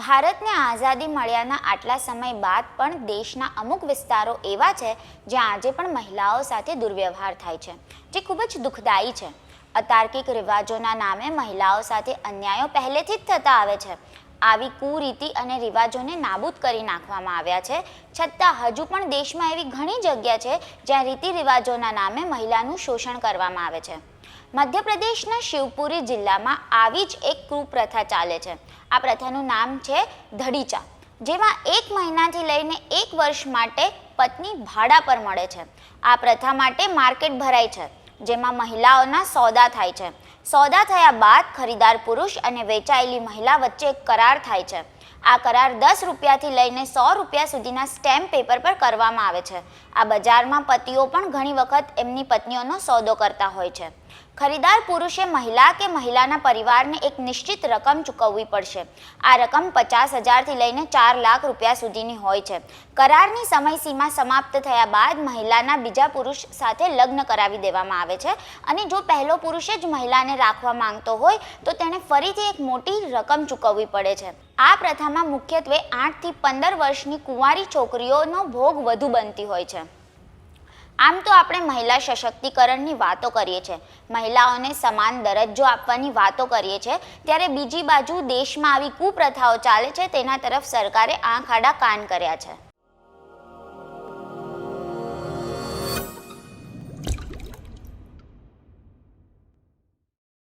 ભારતને આઝાદી મળ્યાના આટલા સમય બાદ પણ દેશના અમુક વિસ્તારો એવા છે જ્યાં આજે પણ મહિલાઓ સાથે દુર્વ્યવહાર થાય છે, જે ખૂબ જ દુઃખદાયી છે. અતાર્કિક રિવાજોના નામે મહિલાઓ સાથે અન્યાયો પહેલેથી જ થતા આવે છે. આવી કુરીતિ અને રિવાજોને નાબૂદ કરી નાખવામાં આવ્યા છે. છતાં હજુ પણ દેશમાં એવી ઘણી જગ્યા છે જ્યાં રીતિ રિવાજોના નામે મહિલાનું શોષણ કરવામાં આવે છે. મધ્યપ્રદેશના શિવપુરી જિલ્લામાં આવી જ એક કુપ્રથા ચાલે છે. આ પ્રથાનું નામ છે ધડીચા, જેમાં એક મહિનાથી લઈને એક વર્ષ માટે પત્ની ભાડા પર મળે છે. આ પ્રથા માટે માર્કેટ ભરાય છે, જેમાં મહિલાઓના સોદા થાય છે. સોદા થયા બાદ ખરીદાર પુરુષ અને વેચાયેલી મહિલા વચ્ચે કરાર થાય છે. આ કરાર દસ રૂપિયાથી લઈને સો રૂપિયા સુધીના સ્ટેમ્પ પેપર પર કરવામાં આવે છે. આ બજારમાં પતિઓ પણ ઘણી વખત એમની પત્નીઓનો સોદો કરતા હોય છે. ખરીદાર પુરુષે મહિલા કે મહિલાના પરિવારને એક નિશ્ચિત રકમ ચૂકવવી પડશે. આ રકમ પચાસ હજારથી લઈને ચાર લાખ રૂપિયા સુધીની હોય છે. કરારની સમયસીમા સમાપ્ત થયા બાદ મહિલાના બીજા પુરુષ સાથે લગ્ન કરાવી દેવામાં આવે છે અને જો પહેલો પુરુષે જ મહિલાને રાખવા માંગતો હોય, તો તેણે ફરીથી એક મોટી રકમ ચૂકવવી પડે છે. આ પ્રથામાં મુખ્યત્વે આઠથી પંદર વર્ષની કુંવારી છોકરીઓનો ભોગ વધુ બનતી હોય છે. આમ તો આપણે મહિલા સશક્તિકરણની વાતો કરીએ છીએ. મહિલાઓને સમાન દરજ્જો આપવાની વાતો કરીએ છીએ. ત્યારે બીજી બાજુ દેશમાં આવી કુપ્રથાઓ ચાલે છે, તેના તરફ સરકારે આંખ આડા કાન કર્યા છે.